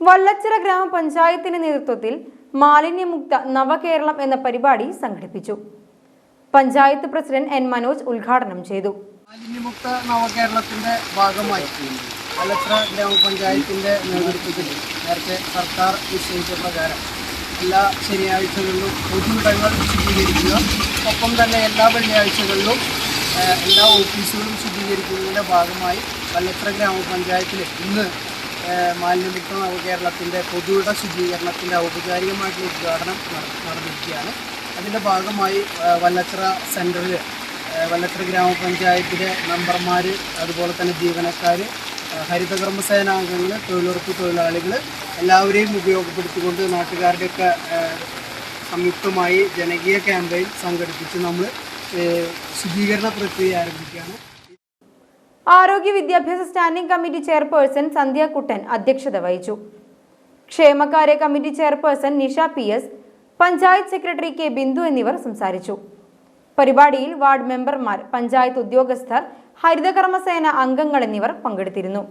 വല്ലച്ചിറ ഗ്രാമപഞ്ചായത്തിന്റെ നേതൃത്വത്തിൽ മാലിന്യമുക്ത നവകേരളം എന്ന പരിപാടി സംഘടിപ്പിച്ചു. പഞ്ചായത്ത് പ്രസിഡന്റ് എൻ മനോജ് ഉദ്ഘാടനം ചെയ്തു. മാലിന്യമുക്ത നവകേരളത്തിന്റെ ഭാഗമായി വള്ളച്ചിറ ഗ്രാമപഞ്ചായത്തിന്റെ നേതൃത്വത്തിൽ നേരത്തെ സർക്കാർ നിശ്ചയിച്ച പ്രകാരം എല്ലാ ശനിയാഴ്ചകളിലും പൊതുവിടങ്ങൾ ശുദ്ധീകരിക്കുക ഒപ്പം തന്നെ എല്ലാ വെള്ളിയാഴ്ചകളിലും എല്ലാ ഓഫീസുകളും ശുദ്ധീകരിക്കുന്നതിന്റെ ഭാഗമായി വല്ലത്ര ഗ്രാമപഞ്ചായത്തിൽ ഇന്ന് മാലിന്യമുക്ത കേരളത്തിന്റെ പൊതുവിട ശുചീകരണത്തിന്റെ ഔപചാരികമായിട്ടുള്ള ഉദ്ഘാടനം നട- നടന്നിരിക്കുകയാണ്. അതിന്റെ ഭാഗമായി വല്ലത്ര സെന്ററിൽ വല്ലത്ര ഗ്രാമപഞ്ചായത്തിലെ മെമ്പർമാർ അതുപോലെ തന്നെ ജീവനക്കാർ ഹരിതകർമ്മസേന അംഗങ്ങൾ തൊഴിലുറപ്പ് തൊഴിലാളികൾ എല്ലാവരെയും ഉപയോഗപ്പെടുത്തിക്കൊണ്ട് നാട്ടുകാരുടെയൊക്കെ സംയുക്തമായി ജനകീയ ക്യാമ്പയിൻ സംഘടിപ്പിച്ച് നമ്മൾ ശുചീകരണ പ്രക്രിയ ആരംഭിക്കുകയാണ്. ആരോഗ്യ വിദ്യാഭ്യാസ standing committee chairperson Sandhya Kuttan അധ്യക്ഷത വഹിച്ചു. ക്ഷേമകാര്യ committee chairperson Nisha P S panchayat secretary K Bindu എന്നിവർ സംസാരിച്ചു. പരിപാടിയിൽ വാർഡ് മെമ്പർമാർ പഞ്ചായത്ത് ഉദ്യോഗസ്ഥർ ഹരിതകർമ്മസേന അംഗങ്ങൾ എന്നിവർ പങ്കെടുത്തിരുന്നു.